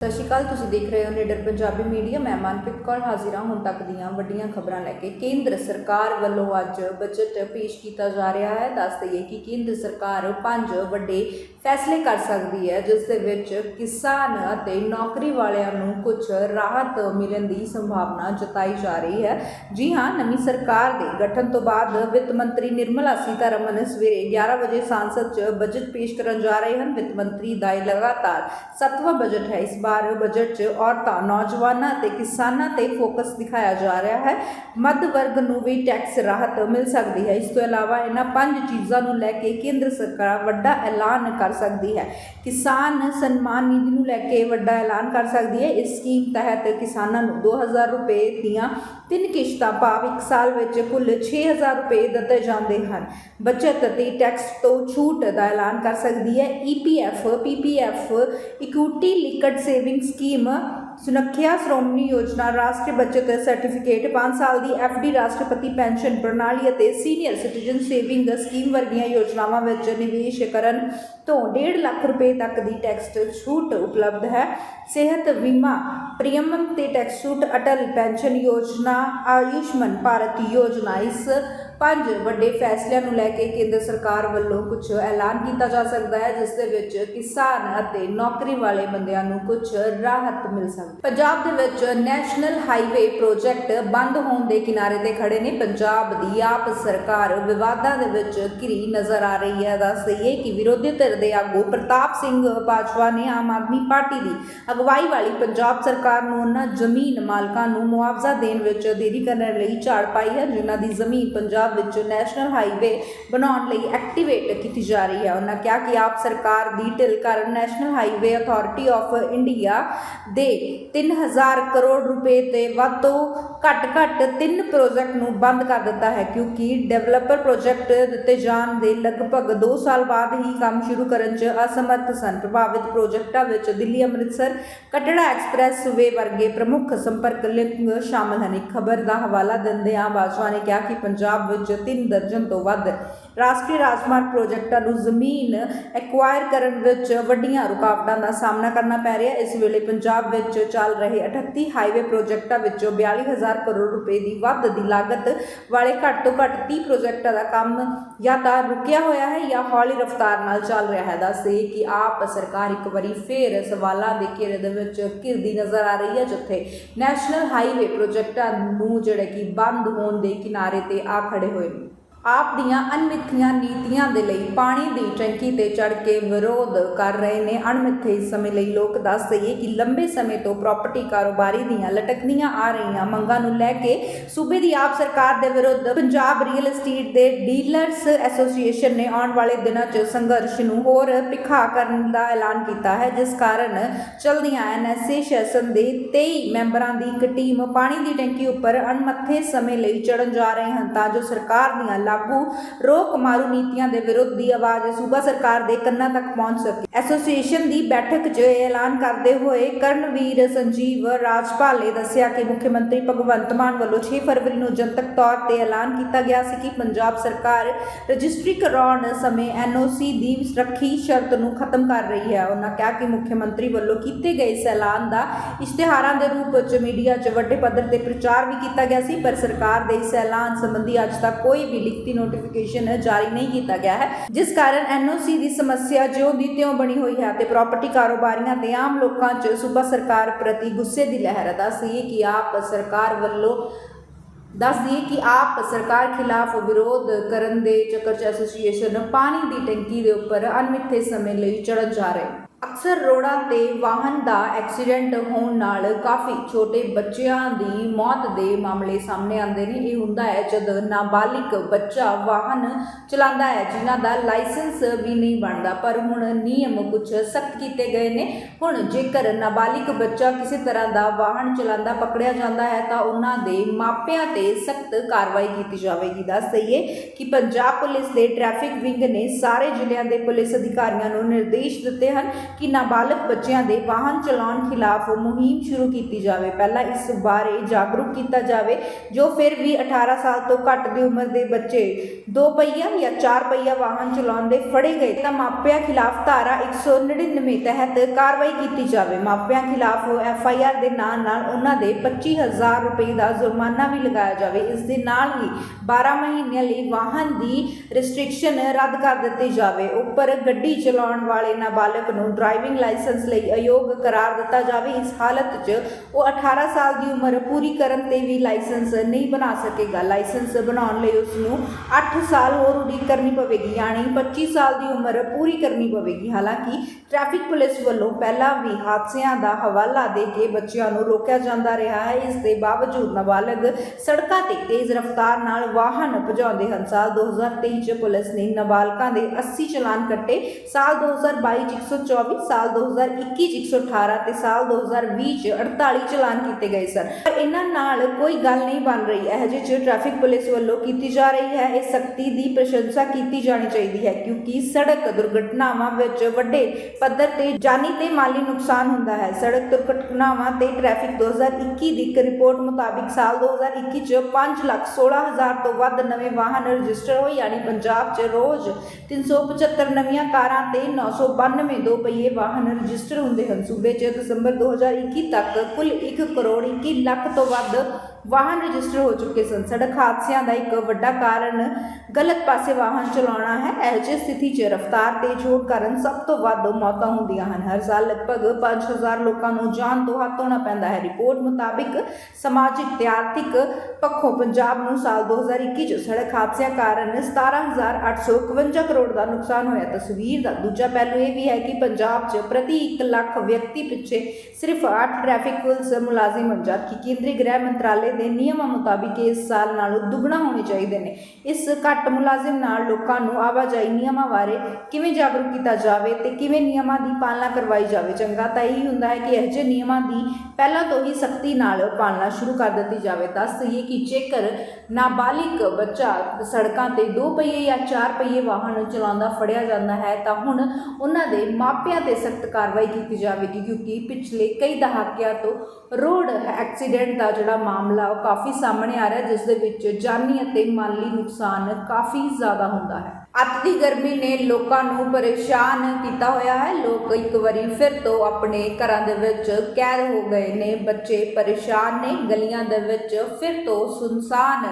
ਸਤਿ ਸ਼੍ਰੀ ਅਕਾਲ, ਤੁਸੀਂ ਦੇਖ ਰਹੇ ਹੋ ਨੀਡਰ ਪੰਜਾਬੀ ਮੀਡੀਆ। ਮੈਂ ਮਨਪ੍ਰੀਤ ਕੌਰ ਹਾਜ਼ਰ ਹਾਂ ਹੁਣ ਤੱਕ ਦੀਆਂ ਵੱਡੀਆਂ ਖਬਰਾਂ ਲੈ ਕੇ। ਕੇਂਦਰ ਸਰਕਾਰ ਵੱਲੋਂ ਅੱਜ ਬਜਟ ਪੇਸ਼ ਕੀਤਾ ਜਾ ਰਿਹਾ ਹੈ। ਦੱਸ ਦਈਏ ਕਿ ਕੇਂਦਰ ਸਰਕਾਰ ਪੰਜ ਵੱਡੇ ਫੈਸਲੇ ਕਰ ਸਕਦੀ ਹੈ, ਜਿਸ ਦੇ ਵਿੱਚ ਕਿਸਾਨ ਅਤੇ ਨੌਕਰੀ ਵਾਲਿਆਂ ਨੂੰ ਕੁਝ ਰਾਹਤ ਮਿਲਣ ਦੀ ਸੰਭਾਵਨਾ ਜਤਾਈ ਜਾ ਰਹੀ ਹੈ। ਜੀ ਹਾਂ, ਨਵੀਂ ਸਰਕਾਰ ਦੇ ਗਠਨ ਤੋਂ ਬਾਅਦ ਵਿੱਤ ਮੰਤਰੀ ਨਿਰਮਲਾ ਸੀਤਾਰਮਨ ਸਵੇਰੇ 11 ਵਜੇ ਸੰਸਦ 'ਚ ਬਜਟ ਪੇਸ਼ ਕਰਨ ਜਾ ਰਹੇ ਹਨ। ਵਿੱਤ ਮੰਤਰੀ ਦਾ ਇਹ ਲਗਾਤਾਰ ਸੱਤਵਾਂ ਬਜਟ ਹੈ। ਇਸ ਵਾਰ ਬਜਟ 'ਚ ਔਰਤਾਂ, ਨੌਜਵਾਨਾਂ ਅਤੇ ਕਿਸਾਨਾਂ ਤੇ ਫੋਕਸ ਦਿਖਾਇਆ ਜਾ ਰਿਹਾ ਹੈ। ਮੱਧ ਵਰਗ ਨੂੰ ਵੀ ਟੈਕਸ ਰਾਹਤ ਮਿਲ ਸਕਦੀ ਹੈ। ਇਸ ਤੋਂ ਇਲਾਵਾ ਇਹਨਾਂ ਪੰਜ ਚੀਜ਼ਾਂ ਨੂੰ ਲੈ ਕੇ ਕੇਂਦਰ ਸਰਕਾਰ ਵੱਡਾ ਐਲਾਨ ਕਰ ਸਕਦੀ ਹੈ। ਕਿਸਾਨ ਸਨਮਾਨ ਨਿਧੀ ਨੂੰ ਲੈ ਕੇ ਵੱਡਾ ਐਲਾਨ ਕਰ ਸਕਦੀ ਹੈ। ਇਸ ਸਕੀਮ ਤਹਿਤ ਕਿਸਾਨਾਂ ਨੂੰ 2000 ਰੁਪਏ ਦੀਆਂ ਤਿੰਨ ਕਿਸ਼ਤਾਂ ਭਾਵ ਇੱਕ ਸਾਲ ਵਿੱਚ ਕੁੱਲ 6000 ਰੁਪਏ ਦਿੱਤੇ ਜਾਂਦੇ ਹਨ। ਬਚਤ ਅਤੇ ਟੈਕਸ ਤੋਂ ਛੂਟ ਦਾ ਐਲਾਨ ਕਰ ਸਕਦੀ ਹੈ। E EPF PPF equity linked saving scheme, ਸੁਨੱਖਿਆ ਸ਼੍ਰੋਮਣੀ ਯੋਜਨਾ, ਰਾਸ਼ਟਰੀ ਬਚਤ ਸਰਟੀਫਿਕੇਟ 5 ਸਾਲ ਦੀ ਡੀ ਰਾਸ਼ਟਰਪਤੀ ਪੈਨਸ਼ਨ ਪ੍ਰਣਾਲੀ ਅਤੇ ਸੀਨੀਅਰ ਸਿਟੀਜ਼ਨ ਸੇਵਿੰਗ ਸਕੀਮ ਵਰਗੀਆਂ ਯੋਜਨਾਵਾਂ ਵਿੱਚ ਨਿਵੇਸ਼ ਕਰਨ ਤੋਂ 1.5 ਲੱਖ ਰੁਪਏ ਤੱਕ ਦੀ ਟੈਕਸ ਛੂਟ ਉਪਲਬਧ ਹੈ। ਸਿਹਤ ਬੀਮਾ ਪ੍ਰੀਮੀਅਮ ਤੇ ਟੈਕਸ ਛੂਟ ਅਟਲ ਪੈਨਸ਼ਨ ਯੋਜਨਾ, ਆਯੁਸ਼ਮਨ ਭਾਰਤ ਯੋਜਨਾ, ਇਸ ਪੰਜ ਵੱਡੇ ਫੈਸਲਿਆਂ ਨੂੰ ਲੈ ਕੇ ਕੇਂਦਰ ਸਰਕਾਰ ਵੱਲੋਂ ਕੁਝ ਐਲਾਨ ਕੀਤਾ ਜਾ ਸਕਦਾ ਹੈ, ਜਿਸ ਦੇ ਵਿੱਚ ਕਿਸਾਨ ਅਤੇ ਨੌਕਰੀ ਵਾਲੇ ਬੰਦਿਆਂ ਨੂੰ ਕੁਝ ਰਾਹਤ ਮਿਲ ਸਕਦੀ ਪੰਜਾਬ ਦੇ ਵਿੱਚ ਨੈਸ਼ਨਲ ਹਾਈਵੇ ਪ੍ਰੋਜੈਕਟ ਬੰਦ ਹੋਣ ਦੇ ਕਿਨਾਰੇ ਤੇ ਖੜੇ ਨੇ। ਪੰਜਾਬ ਦੀ ਆਪ ਸਰਕਾਰ ਵਿਵਾਦਾਂ ਦੇ ਵਿੱਚ ਘਿਰੀ ਨਜ਼ਰ ਆ ਰਹੀ ਹੈ। ਦੱਸ ਦਈਏ ਕਿ ਵਿਰੋਧੀ ਧਿਰ ਦੇ ਆਗੂ ਪ੍ਰਤਾਪ ਸਿੰਘ ਬਾਜਵਾ ਨੇ ਆਮ ਆਦਮੀ ਪਾਰਟੀ ਦੀ ਅਗਵਾਈ ਵਾਲੀ ਪੰਜਾਬ ਸਰਕਾਰ ਨੂੰ ਉਹਨਾਂ ਜ਼ਮੀਨ ਮਾਲਕਾਂ ਨੂੰ ਮੁਆਵਜ਼ਾ ਦੇਣ ਵਿੱਚ ਦੇਰੀ ਕਰਨ ਲਈ ਝਾੜ ਪਾਈ ਹੈ, ਜਿਨ੍ਹਾਂ ਦੀ ਜ਼ਮੀਨ ਪੰਜਾਬ ਵਿੱਚ ਨੈਸ਼ਨਲ ਹਾਈਵੇ ਬਣਾਉਣ ਲਈ ਐਕਟੀਵੇਟ ਕੀਤੀ ਜਾ ਰਹੀ ਹੈ। ਉਹਨਾਂ ਕਿਹਾ ਕਿ ਆਪ ਸਰਕਾਰ ਦੀ ਢਿੱਲ ਕਾਰਨ National Highway Authority of India ਦੇ 3000 ਕਰੋੜ ਰੁਪਏ ਤੇ ਵੱਧ ਤੋਂ ਘੱਟ ਘੱਟ ਤਿੰਨ ਪ੍ਰੋਜੈਕਟ ਨੂੰ ਬੰਦ ਕਰ ਦਿੱਤਾ ਹੈ, ਕਿਉਂਕਿ ਡਿਵੈਲਪਰ ਪ੍ਰੋਜੈਕਟ ਦਿੱਤੇ ਜਾਣ ਦੇ ਲਗਭਗ 2 ਸਾਲ ਬਾਅਦ ਹੀ ਕੰਮ ਸ਼ੁਰੂ ਕਰਨ 'ਚ ਅਸਮਰਥ ਸਨ। ਪ੍ਰਭਾਵਿਤ ਪ੍ਰੋਜੈਕਟਾਂ ਵਿੱਚ ਦਿੱਲੀ, ਅੰਮ੍ਰਿਤਸਰ, ਕਟੜਾ ਐਕਸਪ੍ਰੈਸ ਵੇ ਵਰਗੇ ਪ੍ਰਮੁੱਖ ਸੰਪਰਕ ਲਿੰਕ ਸ਼ਾਮਲ ਹਨ। ਖਬਰ ਦਾ ਹਵਾਲਾ ਦਿੰਦਿਆਂ ਬਾਜਵਾ ਨੇ ਕਿਹਾ ਕਿ ਪੰਜਾਬ ਵਿੱਚ 3 ਦਰਜਨ ਤੋਂ ਵੱਧ ਰਾਸ਼ਟਰੀ ਰਾਜਮਾਰਗ ਪ੍ਰੋਜੈਕਟਾਂ ਨੂੰ ਜ਼ਮੀਨ ਐਕਵਾਇਰ ਕਰਨ ਵਿੱਚ ਵੱਡੀਆਂ ਰੁਕਾਵਟਾਂ ਦਾ ਸਾਹਮਣਾ ਕਰਨਾ ਪੈ ਰਿਹਾ। ਇਸ ਵੇਲੇ ਪੰਜਾਬ ਵਿੱਚ ਚੱਲ ਰਹੇ 38 ਹਾਈਵੇ ਪ੍ਰੋਜੈਕਟਾਂ ਵਿੱਚੋਂ 42000 ਕਰੋੜ ਰੁਪਏ ਦੀ ਵੱਧ ਦੀ ਲਾਗਤ ਵਾਲੇ ਘੱਟ ਤੋਂ ਘੱਟ 30 ਪ੍ਰੋਜੈਕਟਾਂ ਦਾ ਕੰਮ ਜਾਂ ਤਾਂ ਰੁਕਿਆ ਹੋਇਆ ਹੈ ਜਾਂ ਹੌਲੀ ਰਫ਼ਤਾਰ ਨਾਲ ਚੱਲ ਰਿਹਾ ਹੈ। ਦੱਸੇ ਕਿ ਆਪ ਸਰਕਾਰ ਇੱਕ ਵਾਰੀ ਫੇਰ ਸਵਾਲਾਂ ਦੇ ਘੇਰੇ ਦੇ ਵਿੱਚ ਘਿਰਦੀ ਨਜ਼ਰ ਆ ਰਹੀ ਹੈ, ਜਿੱਥੇ ਨੈਸ਼ਨਲ ਹਾਈਵੇ ਪ੍ਰੋਜੈਕਟਾਂ ਨੂੰ ਜਿਹੜੇ ਕਿ ਬੰਦ ਹੋਣ ਦੇ ਕਿਨਾਰੇ ਤੇ ਆ ਖੜੇ ਹੋਏ ਨੇ। ਆਪ ਦੀਆਂ ਅਣਮਿੱਥੀਆਂ ਨੀਤੀਆਂ ਦੇ ਲਈ ਪਾਣੀ ਦੀ ਟੈਂਕੀ ਤੇ ਚੜ ਕੇ ਵਿਰੋਧ ਕਰ ਰਹੇ ਨੇ। ਅਣਮਿੱਥੇ ਸਮੇਂ ਲਈ ਲੋਕ ਦੱਸ ਦਈਏ ਕਿ ਲੰਬੇ ਸਮੇਂ ਤੋਂ ਪ੍ਰਾਪਰਟੀ ਕਾਰੋਬਾਰੀ ਦੀਆਂ ਲਟਕਦੀਆਂ ਆ ਰਹੀਆਂ ਮੰਗਾਂ ਨੂੰ ਲੈ ਕੇ ਸੂਬੇ ਦੀ ਆਪ ਸਰਕਾਰ ਦੇ ਵਿਰੁੱਧ ਪੰਜਾਬ ਰੀਅਲ ਏਸਟੇਟ ਦੇ ਡੀਲਰਸ ਐਸੋਸੀਏਸ਼ਨ ਨੇ ਆਉਣ ਵਾਲੇ ਦਿਨਾਂ 'ਚ ਸੰਘਰਸ਼ ਨੂੰ ਹੋਰ ਭਿਖਾ ਕਰਨ ਦਾ ਐਲਾਨ ਕੀਤਾ ਹੈ, ਜਿਸ ਕਾਰਨ ਚਲਦੀਆਂ ਐਨਐਸਏ ਸੈਸ਼ਨ ਦੇ 23 ਮੈਂਬਰਾਂ ਦੀ ਇੱਕ ਟੀਮ ਪਾਣੀ ਦੀ ਟੈਂਕੀ ਉੱਪਰ ਅਣਮੱਥੇ ਸਮੇਂ ਲਈ ਚੜਨ ਜਾ ਰਹੇ ਹਨ। ਤਾਂ ਜੋ ਸਰਕਾਰ ਦੀਆਂ ਲਾਗੂ ਰੋਕ ਮਾਰੂ ਨੀਤੀਆਂ ਦੇ ਵਿਰੁੱਧ ਦੀ ਆਵਾਜ਼ ਸੂਬਾ ਸਰਕਾਰ ਦੇ ਕੰਨਾਂ ਤੱਕ ਪਹੁੰਚ ਸਕੇ। ਐਸੋਸੀਏਸ਼ਨ ਦੀ ਬੈਠਕ 'ਚ ਐਲਾਨ ਕਰਦੇ ਹੋਏ ਕਰਨਵੀਰ ਸੰਜੀਵ ਰਾਜਪਾਲ ਨੇ ਦੱਸਿਆ ਕਿ ਮੁੱਖ ਮੰਤਰੀ ਭਗਵੰਤ ਮਾਨ ਵੱਲੋਂ 6 ਫਰਵਰੀ ਨੂੰ ਜਨਤਕ ਤੌਰ ਤੇ ਐਲਾਨ ਕੀਤਾ ਗਿਆ ਸੀ ਕਿ ਪੰਜਾਬ ਸਰਕਾਰ ਰਜਿਸਟਰੀ ਕਰਾਉਣ ਸਮੇਂ ਐਨਓਸੀ ਦੀ ਰੱਖੀ ਸ਼ਰਤ ਨੂੰ ਖਤਮ ਕਰ ਰਹੀ ਹੈ। ਉਹਨਾਂ ਕਿਹਾ ਕਿ ਮੁੱਖ ਮੰਤਰੀ ਵੱਲੋਂ ਕੀਤੇ ਗਏ ਇਸ ਐਲਾਨ ਦਾ ਇਸ਼ਤਿਹਾਰਾਂ ਦੇ ਰੂਪ ਵਿੱਚ ਮੀਡੀਆ 'ਚ ਵੱਡੇ ਪੱਧਰ ਤੇ ਪ੍ਰਚਾਰ ਵੀ ਕੀਤਾ ਗਿਆ ਸੀ, ਪਰ ਸਰਕਾਰ ਦੇ ਇਸ ਐਲਾਨ ਸੰਬੰਧੀ ਅੱਜ ਤੱਕ ਕੋਈ ਵੀ ਲਿਖਤੀ ਨੋਟੀਫਿਕੇਸ਼ਨ ਜਾਰੀ ਨਹੀਂ ਕੀਤਾ ਗਿਆ ਹੈ। ਜਿਸ ਕਾਰਨ ਐਨਓਸੀ ਦੀ ਸਮੱਸਿਆ ਜਿਉਂ ਦੀ ਤਿਉਂ ਬਣੀ ਹੋਈ ਹੈ ਤੇ ਪ੍ਰਾਪਰਟੀ ਕਾਰੋਬਾਰੀਆਂ ਤੇ ਆਮ ਲੋਕਾਂ 'ਚ ਸੂਬਾ ਸਰਕਾਰ ਪ੍ਰਤੀ ਗੁੱਸੇ ਦੀ ਲਹਿਰ ਦੱਸੀ ਕਿ ਆਪ ਸਰਕਾਰ ਵੱਲੋਂ ਦੱਸ ਦਈਏ ਕਿ ਆਪ ਸਰਕਾਰ ਖਿਲਾਫ ਵਿਰੋਧ ਕਰਨ ਦੇ ਚੱਕਰ 'ਚ ਐਸੋਸੀਏਸ਼ਨ ਪਾਣੀ ਦੀ ਟੈਂਕੀ ਦੇ ਉੱਪਰ ਅਣਮਿੱਥੇ ਸਮੇਂ ਲਈ ਚੜ੍ਹਨ ਜਾ ਰਹੇ ਅਕਸਰ ਰੋਡਾਂ ਤੇ ਵਾਹਨ ਦਾ ਐਕਸੀਡੈਂਟ ਹੋਣ ਨਾਲ ਕਾਫੀ ਛੋਟੇ ਬੱਚਿਆਂ ਦੀ ਮੌਤ ਦੇ ਮਾਮਲੇ ਸਾਹਮਣੇ ਆਉਂਦੇ ਨੇ। ਇਹ ਹੁੰਦਾ ਹੈ ਜਦ ਨਾਬਾਲਿਗ ਬੱਚਾ ਵਾਹਨ ਚਲਾਉਂਦਾ ਹੈ, ਜਿਨ੍ਹਾਂ ਦਾ ਲਾਇਸੈਂਸ ਵੀ ਨਹੀਂ ਬਣਦਾ, ਪਰ ਹੁਣ ਨਿਯਮ ਕੁਝ ਸਖਤ ਕੀਤੇ ਗਏ ਨੇ। ਹੁਣ ਜੇਕਰ ਨਾਬਾਲਿਗ ਬੱਚਾ ਕਿਸੇ ਤਰ੍ਹਾਂ ਦਾ ਵਾਹਨ ਚਲਾਉਂਦਾ, ਪਕੜਿਆ ਜਾਂਦਾ ਹੈ, ਤਾਂ ਉਹਨਾਂ ਦੇ ਮਾਪਿਆਂ ਤੇ ਸਖਤ ਕਾਰਵਾਈ ਕੀਤੀ ਜਾਵੇਗੀ। ਦੱਸ ਦਈਏ ਕਿ ਪੰਜਾਬ ਪੁਲਿਸ ਦੇ ਟ੍ਰੈਫਿਕ ਵਿੰਗ ਨੇ ਸਾਰੇ ਜ਼ਿਲ੍ਹਿਆਂ ਦੇ ਪੁਲਿਸ ਅਧਿਕਾਰੀਆਂ ਨੂੰ ਨਿਰਦੇਸ਼ ਦਿੱਤੇ ਹਨ ਕਿ ਨਾਬਾਲਗ ਬੱਚਿਆਂ ਦੇ ਵਾਹਨ ਚਲਾਉਣ ਖਿਲਾਫ ਮੁਹਿੰਮ ਸ਼ੁਰੂ ਕੀਤੀ ਜਾਵੇ। ਪਹਿਲਾਂ ਇਸ ਬਾਰੇ ਜਾਗਰੂਕ ਕੀਤਾ ਜਾਵੇ, ਜੋ ਫਿਰ ਵੀ 18 ਸਾਲ ਤੋਂ ਘੱਟ ਦੀ ਉਮਰ ਦੇ ਬੱਚੇ ਦੋ ਪਹੀਆ ਜਾਂ ਚਾਰ ਪਹੀਆ ਵਾਹਨ ਚਲਾਉਂਦੇ ਫੜੇ ਗਏ ਤਾਂ ਮਾਪਿਆਂ ਖਿਲਾਫ ਧਾਰਾ 199 ਤਹਿਤ ਕਾਰਵਾਈ ਕੀਤੀ ਜਾਵੇ। ਮਾਪਿਆਂ ਖਿਲਾਫ ਐਫ ਆਈ ਆਰ ਦੇ ਨਾਲ ਨਾਲ ਉਹਨਾਂ ਦੇ 25000 ਰੁਪਏ ਦਾ ਜੁਰਮਾਨਾ ਵੀ ਲਗਾਇਆ ਜਾਵੇ। ਇਸ ਦੇ ਨਾਲ ਹੀ 12 ਮਹੀਨਿਆਂ ਲਈ ਵਾਹਨ ਦੀ ਰੈਸਟ੍ਰਿਕਸ਼ਨ ਰੱਦ ਕਰ ਦਿੱਤੀ ਜਾਵੇ। ਉੱਪਰ ਗੱਡੀ ਚਲਾਉਣ ਵਾਲੇ ਨਾਬਾਲਗ ਨੂੰ ਡਰਾਈਵਿੰਗ ਲਾਇਸੈਂਸ ਲਈ ਅਯੋਗ ਕਰਾਰ ਦਿੱਤਾ ਜਾਵੇ, ਇਸ ਹਾਲਤ 'ਚ ਉਹ 18 ਸਾਲ ਦੀ ਉਮਰ ਪੂਰੀ ਕਰਨ ਤੇ ਵੀ ਲਾਇਸੈਂਸ ਨਹੀਂ ਬਣਾ ਸਕੇਗਾ। ਲਾਇਸੈਂਸ ਬਣਾਉਣ ਲਈ ਉਸ ਨੂੰ 8 ਸਾਲ ਹੋਰ ਉਡੀਕ ਕਰਨੀ ਪਵੇਗੀ, ਯਾਨੀ 25 ਸਾਲ ਦੀ ਉਮਰ ਪੂਰੀ ਕਰਨੀ ਪਵੇਗੀ। ਹਾਲਾਂਕਿ ਟ੍ਰੈਫਿਕ ਪੁਲਿਸ ਵੱਲੋਂ ਪਹਿਲਾਂ ਵੀ ਹਾਦਸਿਆਂ ਦਾ ਹਵਾਲਾ ਦੇ ਕੇ ਬੱਚਿਆਂ ਨੂੰ ਰੋਕਿਆ ਜਾਂਦਾ ਰਿਹਾ ਹੈ। ਇਸ ਦੇ ਬਾਵਜੂਦ ਨਾਬਾਲਗ ਸੜਕਾਂ ਤੇ ਤੇਜ਼ ਰਫ਼ਤਾਰ ਨਾਲ ਵਾਹਨ ਭਜਾਉਂਦੇ ਹਨ। ਸਾਲ 2023 ਚ ਪੁਲਿਸ ਨੇ ਨਾਬਾਲਗਾਂ ਦੇ 80 ਚਲਾਨ ਕੱਟੇ। ਸਾਲ 2022 ਚ 124 ਸਾਲ 2021 ਚ 118 ਤੇ ਸਾਲ 2020 ਚ 48 ਚਲਾਨ ਕੀਤੇ ਗਏ ਸਨ। ਪਰ ਇਹਨਾਂ ਨਾਲ ਕੋਈ ਗੱਲ ਨਹੀਂ ਬਣ ਰਹੀ। ਇਹ ਜਿਹੇ ਚ ਟ੍ਰੈਫਿਕ ਪੁਲਿਸ ਵੱਲੋਂ ਕੀਤੀ ਜਾ ਰਹੀ ਹੈ। ਇਹ ਸਖਤੀ ਦੀ ਪ੍ਰਸ਼ੰਸਾ ਕੀਤੀ ਜਾਣੀ ਚਾਹੀਦੀ ਹੈ ਕਿਉਂਕਿ ਸੜਕ ਦੁਰਘਟਨਾਵਾਂ ਵਿੱਚ ਵੱਡੇ ਪੱਧਰ ਤੇ ਜਾਨੀ ਤੇ ਮਾਲੀ ਨੁਕਸਾਨ ਹੁੰਦਾ ਹੈ। ਸੜਕ ਦੁਰਘਟਨਾਵਾਂ ਤੇ ਟ੍ਰੈਫਿਕ 2021 ਦੀ ਇੱਕ ਰਿਪੋਰਟ ਮੁਤਾਬਿਕ ਸਾਲ 2021 ਚ 5 ਲੱਖ 16 ਹਜ਼ਾਰ ਤੋਂ ਵੱਧ ਨਵੇਂ ਵਾਹਨ ਰਜਿਸਟਰ ਹੋਏ। ਯਾਨੀ ਪੰਜਾਬ 'ਚ ਰੋਜ਼ 375 ਨਵੀਆਂ ਕਾਰਾਂ ਤੇ 992 ਦੋ ਪਹੀਏ ਵਾਹਨ ਰਜਿਸਟਰ ਹੁੰਦੇ ਹਨ। ਸੂਬੇ 'ਚ ਦਸੰਬਰ 2021 ਤੱਕ ਕੁੱਲ 1 ਕਰੋੜ 21 ਲੱਖ ਤੋਂ ਵੱਧ ਵਾਹਨ ਰਜਿਸਟਰ ਹੋ ਚੁੱਕੇ ਸਨ। ਸੜਕ ਹਾਦਸਿਆਂ ਦਾ ਇੱਕ ਵੱਡਾ ਕਾਰਨ ਗਲਤ ਪਾਸੇ ਵਾਹਨ ਚਲਾਉਣਾ ਹੈ। ਇਹ ਜਿਹੀ ਸਥਿਤੀ 'ਚ ਰਫ਼ਤਾਰ ਤੇਜ਼ ਹੋਣ ਕਾਰਨ ਸਭ ਤੋਂ ਵੱਧ ਮੌਤਾਂ ਹੁੰਦੀਆਂ ਹਨ। ਹਰ ਸਾਲ ਲਗਭਗ 5000 ਲੋਕਾਂ ਨੂੰ ਜਾਨ ਤੋਂ ਹੱਥ ਧੋਣਾ ਪੈਂਦਾ ਹੈ। ਰਿਪੋਰਟ ਮੁਤਾਬਿਕ ਸਮਾਜਿਕ ਤੇ ਆਰਥਿਕ ਪੱਖੋਂ ਪੰਜਾਬ ਨੂੰ ਸਾਲ 2021 'ਚ ਸੜਕ ਹਾਦਸਿਆਂ ਕਾਰਨ 17851 ਕਰੋੜ ਦਾ ਨੁਕਸਾਨ ਹੋਇਆ। ਤਸਵੀਰ ਦਾ ਦੂਜਾ ਪਹਿਲੂ ਇਹ ਵੀ ਹੈ ਕਿ ਪੰਜਾਬ 'ਚ ਪ੍ਰਤੀ 1 ਲੱਖ ਵਿਅਕਤੀ ਪਿੱਛੇ ਸਿਰਫ 8 ਟ੍ਰੈਫਿਕ ਪੁਲਿਸ ਮੁਲਾਜ਼ਮ ਹਨ ਜਦਕਿ ਕੇਂਦਰੀ ਗ੍ਰਹਿ ਮੰਤਰਾਲੇ ਦੇ ਨਿਯਮਾਂ ਮੁਤਾਬਿਕ ਇਸ ਸਾਲ ਨਾਲੋਂ ਦੁੱਗਣਾ ਹੋਣੇ ਚਾਹੀਦੇ ਨੇ। ਇਸ ਘੱਟ ਮੁਲਾਜ਼ਮ ਨਾਲ ਲੋਕਾਂ ਨੂੰ ਆਵਾਜਾਈ ਨਿਯਮਾਂ ਬਾਰੇ ਕਿਵੇਂ ਜਾਗਰੂਕ ਕੀਤਾ ਜਾਵੇ ਤੇ ਕਿਵੇਂ ਨਿਯਮਾਂ ਦੀ ਪਾਲਣਾ ਕਰਵਾਈ ਜਾਵੇ? ਚੰਗਾ ਤਾਂ ਇਹੀ ਹੁੰਦਾ ਹੈ ਕਿ ਇਹ ਨਿਯਮਾਂ ਦੀ ਪਹਿਲਾਂ ਤੋਂ ਹੀ ਸਖਤੀ ਨਾਲ ਪਾਲਣਾ ਸ਼ੁਰੂ ਕਰ ਦਿੱਤੀ ਜਾਵੇ। ਦੱਸ ਦਈਏ ਕਿ ਜੇਕਰ ਨਾਬਾਲਿਗ ਬੱਚਾ ਸੜਕਾਂ ਤੇ ਦੋ ਪਹੀਏ ਜਾਂ ਚਾਰ ਪਹੀਏ ਵਾਹਨ ਚਲਾਉਂਦਾ ਫੜਿਆ ਜਾਂਦਾ ਹੈ ਤਾਂ ਹੁਣ ਉਹਨਾਂ ਦੇ ਮਾਪਿਆਂ ਤੇ ਸਖਤ ਕਾਰਵਾਈ ਕੀਤੀ ਜਾਵੇਗੀ ਕਿਉਂਕਿ ਪਿਛਲੇ ਕਈ ਦਹਾਕਿਆਂ ਤੋਂ ਰੋਡ ਐਕਸੀਡੈਂਟ ਦਾ ਜਿਹੜਾ ਮਾਮਲਾ ਉਹ ਕਾਫੀ ਸਾਹਮਣੇ ਆ ਰਿਹਾ ਜਿਸ ਦੇ ਵਿੱਚ ਜਾਨੀ ਅਤੇ ਮਾਲੀ ਨੁਕਸਾਨ ਕਾਫੀ ਜ਼ਿਆਦਾ ਹੁੰਦਾ ਹੈ। ਅੱਤ ਦੀ ਗਰਮੀ ਨੇ ਲੋਕਾਂ ਨੂੰ ਪਰੇਸ਼ਾਨ ਕੀਤਾ ਹੋਇਆ ਹੈ। ਲੋਕ ਇੱਕ ਵਾਰੀ ਫਿਰ ਤੋਂ ਆਪਣੇ ਘਰਾਂ ਦੇ ਵਿੱਚ ਕੈਦ ਹੋ ਗਏ ਨੇ। ਬੱਚੇ ਪਰੇਸ਼ਾਨ ਨੇ, ਗਲੀਆਂ ਦੇ ਵਿੱਚ ਫਿਰ ਤੋਂ ਸੁਨਸਾਨ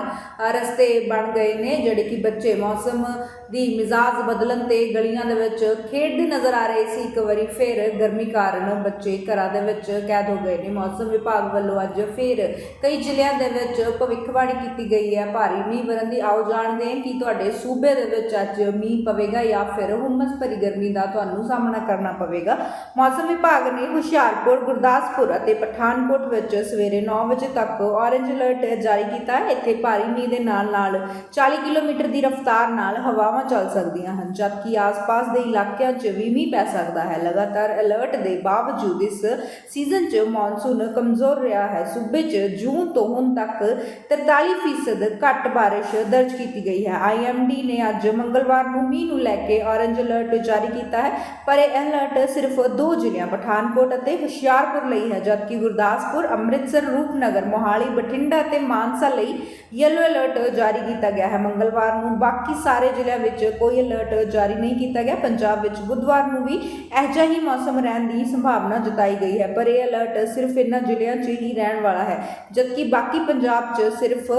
ਰਸਤੇ ਬਣ ਗਏ ਨੇ, ਜਿਹੜੇ ਕਿ ਬੱਚੇ ਮੌਸਮ ਦੀ ਮਿਜ਼ਾਜ ਬਦਲਣ ਤੇ ਗਲੀਆਂ ਦੇ ਵਿੱਚ ਖੇਡਦੇ ਨਜ਼ਰ ਆ ਰਹੇ ਸੀ। ਇੱਕ ਵਾਰੀ ਫਿਰ ਗਰਮੀ ਕਾਰਨ ਬੱਚੇ ਘਰਾਂ ਦੇ ਵਿੱਚ ਕੈਦ ਹੋ ਗਏ ਨੇ। ਮੌਸਮ ਵਿਭਾਗ ਵੱਲੋਂ ਅੱਜ ਫਿਰ ਕਈ ਜ਼ਿਲ੍ਹਿਆਂ ਦੇ ਵਿੱਚ ਭਵਿੱਖਬਾਣੀ ਕੀਤੀ ਗਈ ਹੈ। ਭਾਰੀ ਮੀਂਹ ਵਰਨ ਦੀ ਆਓ ਜਾਣਦੇ ਹਾਂ ਕਿ ਤੁਹਾਡੇ ਸੂਬੇ ਦੇ ਵਿੱਚ ਅੱਜ ਮੀਂਹ ਪਵੇਗਾ ਜਾਂ ਫਿਰ ਹੁਮਸ ਭਰੀ ਗਰਮੀ ਦਾ ਤੁਹਾਨੂੰ ਸਾਹਮਣਾ ਕਰਨਾ ਪਵੇਗਾ। ਮੌਸਮ ਵਿਭਾਗ ਨੇ ਹੁਸ਼ਿਆਰਪੁਰ, ਗੁਰਦਾਸਪੁਰ ਅਤੇ ਪਠਾਨਕੋਟ ਵਿੱਚ ਸਵੇਰੇ 9 ਵਜੇ ਤੱਕ ਔਰੇਂਜ ਅਲਰਟ ਜਾਰੀ ਕੀਤਾ ਹੈ। ਇੱਥੇ ਭਾਰੀ ਮੀਂਹ ਦੇ ਨਾਲ ਨਾਲ 40 ਕਿਲੋਮੀਟਰ ਦੀ ਰਫ਼ਤਾਰ ਨਾਲ ਹਵਾਵਾਂ ਚੱਲ ਸਕਦੀਆਂ ਹਨ, ਜਦਕਿ ਆਸ-ਪਾਸ ਦੇ ਇਲਾਕਿਆਂ 'ਚ ਵੀ ਮੀਂਹ ਪੈ ਸਕਦਾ ਹੈ। ਲਗਾਤਾਰ ਅਲਰਟ ਦੇ ਬਾਵਜੂਦ ਇਸ ਸੀਜ਼ਨ 'ਚ ਮੌਨਸੂਨ ਕਮਜ਼ੋਰ ਰਿਹਾ ਹੈ। ਸੂਬੇ 'ਚ ਜੂਨ ਤੋਂ ਹੁਣ ਤੱਕ 43% ਘੱਟ ਬਾਰਿਸ਼ ਦਰਜ ਕੀਤੀ ਗਈ ਹੈ। ਆਈਐਮਡੀ ਨੇ ਅੱਜ ਮੰਗਲਵਾਰ ਨੂੰ ਮੀਂਹ ਨੂੰ ਲੈ ਕੇ ਔਰੰਜ ਅਲਰਟ ਜਾਰੀ ਕੀਤਾ ਹੈ, ਪਰ ਇਹ ਅਲਰਟ ਸਿਰਫ ਦੋ ਜ਼ਿਲ੍ਹਿਆਂ, ਪਠਾਨਕੋਟ ਅਤੇ ਹੁਸ਼ਿਆਰਪੁਰ ਲਈ ਹੈ, ਜਦਕਿ ਗੁਰਦਾਸਪੁਰ, ਅੰਮ੍ਰਿਤਸਰ, ਰੂਪਨਗਰ, ਮੋਹਾਲੀ, ਬਠਿੰਡਾ ਅਤੇ ਮਾਨਸਾ ਲਈ ਯੈਲੋ ਅਲਰਟ ਜਾਰੀ ਕੀਤਾ ਗਿਆ ਹੈ। ਮੰਗਲਵਾਰ ਨੂੰ ਬਾਕੀ ਸਾਰੇ ਜ਼ਿਲ੍ਹਿਆਂ ਵਿੱਚ ਕੋਈ ਅਲਰਟ ਜਾਰੀ ਨਹੀਂ ਕੀਤਾ ਗਿਆ। ਪੰਜਾਬ ਵਿੱਚ ਬੁੱਧਵਾਰ ਨੂੰ ਵੀ ਅਜਿਹਾ ਹੀ ਮੌਸਮ ਰਹਿਣ ਦੀ ਸੰਭਾਵਨਾ ਜਤਾਈ ਗਈ ਹੈ, ਪਰ ਇਹ ਅਲਰਟ ਸਿਰਫ ਇਹਨਾਂ ਜ਼ਿਲ੍ਹਿਆਂ 'ਚ ਹੀ ਰਹਿਣ ਵਾਲਾ ਹੈ, ਜਦਕਿ ਬਾਕੀ ਪੰਜਾਬ 'ਚ ਸਿਰਫ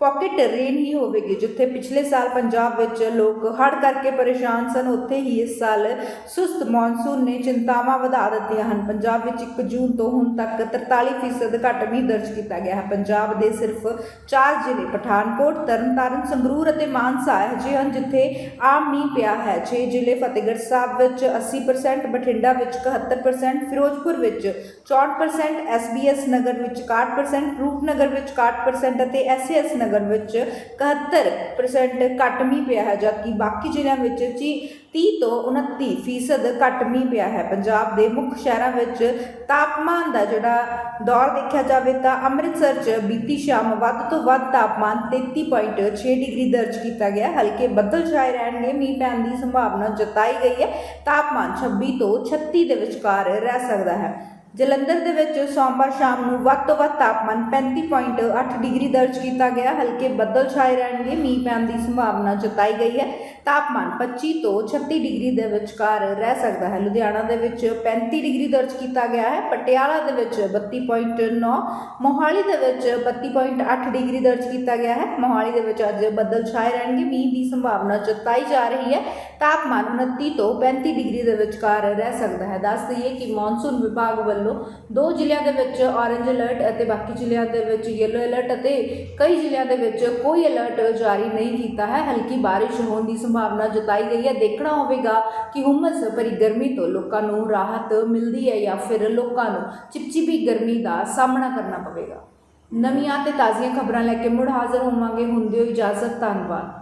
ਪਾਕਟ ਰੇਨ ਹੀ ਹੋਵੇਗੀ, ਜਿੱਥੇ ਪਿਛਲੇ ਸਾਲ ਪੰਜਾਬ ਵਿੱਚ ਲੋਕ ਹੜ੍ਹ ਕਰਕੇ ਪਰੇਸ਼ਾਨ ਸਨ, ਉੱਥੇ ਹੀ ਇਸ ਸਾਲ ਸੁਸਤ ਮੌਨਸੂਨ ਨੇ ਚਿੰਤਾਵਾਂ ਵਧਾ ਦਿੱਤੀਆਂ ਹਨ। ਪੰਜਾਬ ਵਿੱਚ 1 ਜੂਨ ਤੋਂ ਹੁਣ ਤੱਕ 43% ਘੱਟ ਮੀਂਹ ਦਰਜ ਕੀਤਾ ਗਿਆ ਹੈ। ਪੰਜਾਬ ਦੇ ਸਿਰਫ 4 ਜ਼ਿਲ੍ਹੇ, ਪਠਾਨਕੋਟ, ਤਰਨਤਾਰਨ, ਸੰਗਰੂਰ ਅਤੇ ਮਾਨਸਾ ਅਜਿਹੇ ਹਨ ਜਿੱਥੇ ਆਮ ਮੀਂਹ ਪਿਆ ਹੈ। 6 ਜ਼ਿਲ੍ਹੇ ਫਤਿਹਗੜ੍ਹ ਸਾਹਿਬ ਵਿੱਚ 80% ਬਠਿੰਡਾ ਵਿੱਚ 71% ਫਿਰੋਜ਼ਪੁਰ ਵਿੱਚ 64% SBS ਨਗਰ ਵਿੱਚ 61% ਰੂਪਨਗਰ ਵਿੱਚ 61% ਅਤੇ ਐਸਐਸ ਨਗਰ ਨਗਰ ਵਿੱਚ 71% ਘੱਟ ਮੀਂਹ ਪਿਆ ਹੈ, ਜਦਕਿ ਬਾਕੀ ਜ਼ਿਲ੍ਹਿਆਂ ਵਿੱਚ ਜੀ 30 ਤੋਂ 29 ਫੀਸਦ ਘੱਟ ਮੀਂਹ ਪਿਆ ਹੈ। ਪੰਜਾਬ ਦੇ ਮੁੱਖ ਸ਼ਹਿਰਾਂ ਵਿੱਚ ਤਾਪਮਾਨ ਦਾ ਜਿਹੜਾ ਦੌਰ ਦੇਖਿਆ ਜਾਵੇ ਤਾਂ ਅੰਮ੍ਰਿਤਸਰ 'ਚ ਬੀਤੀ ਸ਼ਾਮ ਵੱਧ ਤੋਂ ਵੱਧ ਤਾਪਮਾਨ 33.6 ਡਿਗਰੀ ਦਰਜ ਕੀਤਾ ਗਿਆ ਹਲਕੇ ਬੱਦਲ ਛਾਏ ਰਹਿਣਗੇ ਮੀਂਹ ਪੈਣ ਦੀ ਸੰਭਾਵਨਾ ਜਤਾਈ ਗਈ ਹੈ। ਤਾਪਮਾਨ 26 ਤੋਂ 36 ਦੇ ਵਿਚਕਾਰ ਰਹਿ ਸਕਦਾ ਹੈ। ਜਲੰਧਰ ਦੇ ਵਿੱਚ ਸੋਮਵਾਰ ਸ਼ਾਮ ਨੂੰ ਵੱਧ ਤੋਂ ਵੱਧ ਤਾਪਮਾਨ 35.8 ਡਿਗਰੀ ਦਰਜ ਕੀਤਾ ਗਿਆ। ਹਲਕੇ ਬੱਦਲ ਛਾਏ ਰਹਿਣਗੇ। ਮੀਂਹ ਪੈਣ ਦੀ ਸੰਭਾਵਨਾ ਜਤਾਈ ਗਈ ਹੈ। ਤਾਪਮਾਨ 25 ਤੋਂ 36 ਡਿਗਰੀ ਦੇ ਵਿਚਕਾਰ ਰਹਿ ਸਕਦਾ ਹੈ। ਲੁਧਿਆਣਾ ਦੇ ਵਿੱਚ 35 ਡਿਗਰੀ ਦਰਜ ਕੀਤਾ ਗਿਆ ਹੈ। ਪਟਿਆਲਾ ਦੇ ਵਿੱਚ 32.9 ਮੋਹਾਲੀ ਦੇ ਵਿੱਚ 32.8 ਡਿਗਰੀ ਦਰਜ ਕੀਤਾ ਗਿਆ ਹੈ। ਮੋਹਾਲੀ ਦੇ ਵਿੱਚ ਅੱਜ ਬੱਦਲ ਛਾਏ ਰਹਿਣਗੇ। ਮੀਂਹ ਦੀ ਸੰਭਾਵਨਾ ਜਤਾਈ ਜਾ ਰਹੀ ਹੈ। ਤਾਪਮਾਨ 29 ਤੋਂ 35 ਡਿਗਰੀ ਦੇ ਵਿਚਕਾਰ ਰਹਿ ਸਕਦਾ ਹੈ। ਦੱਸ ਦਈਏ ਕਿ ਮੌਨਸੂਨ ਵਿਭਾਗ ਵੱਲੋਂ ਦੋ ਜ਼ਿਲ੍ਹਿਆਂ ਦੇ ਵਿੱਚ ਔਰੇਂਜ ਅਲਰਟ ਅਤੇ ਬਾਕੀ ਜ਼ਿਲ੍ਹਿਆਂ ਦੇ ਵਿੱਚ ਯੈਲੋ ਅਲਰਟ ਅਤੇ ਕਈ ਜ਼ਿਲ੍ਹਿਆਂ ਦੇ ਵਿੱਚ ਕੋਈ ਅਲਰਟ ਜਾਰੀ ਨਹੀਂ ਕੀਤਾ ਹੈ। ਹਲਕੀ ਬਾਰਿਸ਼ ਹੋਣ ਦੀ ਸੰਭਾਵਨਾ ਜਤਾਈ ਗਈ ਹੈ। ਦੇਖਣਾ ਹੋਵੇਗਾ ਕਿ ਹੁਮਸ ਭਰੀ ਗਰਮੀ ਤੋਂ ਲੋਕਾਂ ਨੂੰ ਰਾਹਤ ਮਿਲਦੀ ਹੈ ਜਾਂ ਫਿਰ ਲੋਕਾਂ ਨੂੰ ਚਿਪਚਿਪੀ ਗਰਮੀ ਦਾ ਸਾਹਮਣਾ ਕਰਨਾ ਪਵੇਗਾ। ਨਵੀਆਂ ਤੇ ਤਾਜ਼ੀਆਂ ਖਬਰਾਂ ਲੈ ਕੇ ਮੁੜ ਹਾਜ਼ਰ ਹੋਵਾਂਗੇ। ਹੁੰਦੇ ਹੋ ਇਜਾਜ਼ਤ, ਧੰਨਵਾਦ।